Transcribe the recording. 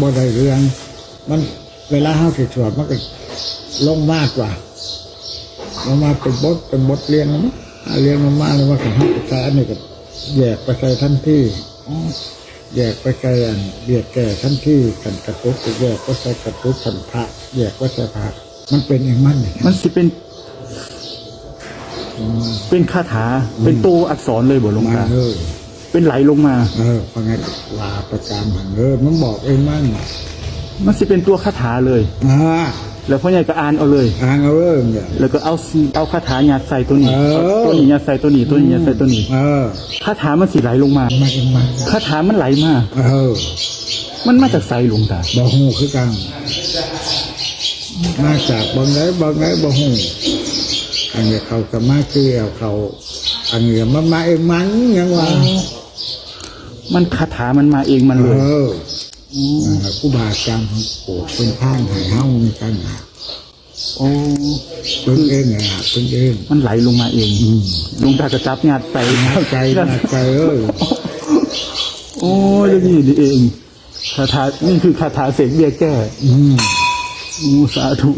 บ่ได้เรื่อง มันเวลาเฮาสิสวดมันก็ลงมากกว่าลงมาเป็นบทเป็นบทเรียนนะมั้งอ่าเรียนมามาแล้วว่าขันห้าปัจจัยอันนี้ก็แยกไปใส่ทันที่แยกไปใส่อันเบียดแก่ทันที่กันกระตุกก็แยกก็ใส่กระตุกขันพระแยกก็ใส่พระมันเป็นอย่างมันเนี่ยมันสิเป็น เป็นคาถาเป็นตัวอักษรเลยบ่หลวงมาตา เลยเป็นไหลลงมาเออฟังไงลาประจำหันเออมันบอกเองมันมันสิเป็นตัวคาถาเลยอ่าแล้วพ่อใหญ่ก็อ่านเอาเลยอ่างเอาเรื่องเนี่ยแล้วก็เอาเอาคาถายัดใส่ตัวนี้เออเอาตัวนี้ยัดใส่ตัวนี้ตัวนี้ยัดใส่ตัวนี้เออคาถามันสิไหลลงมามาเองมันคาถามันไหลมาเออ มันมาจากไสหลวงตาบ่ฮู้คือกันมาจากบางไหนบางไหนบ่ฮู้อันนี้เขาก็มาเกี่ยวเขาอันนี้มันมาเองมันยังว่า มันคาถามันมาเองมันเอเลยอนั่นแหละผู้บาอาจารย์ของโปรดเป็นข้างให้เฮามีกันหาโอ้เพิ่งเองไงฮะเพิ่งเองมันไหลลงมาเองหลวงตาก็จับยัดใส่เข้าใจนะใจเอ้ยโอ้ยอย่างนี่นี่เองคาถานี่คือคาถาเสกเบี้ยแก้อืมอูสาธุ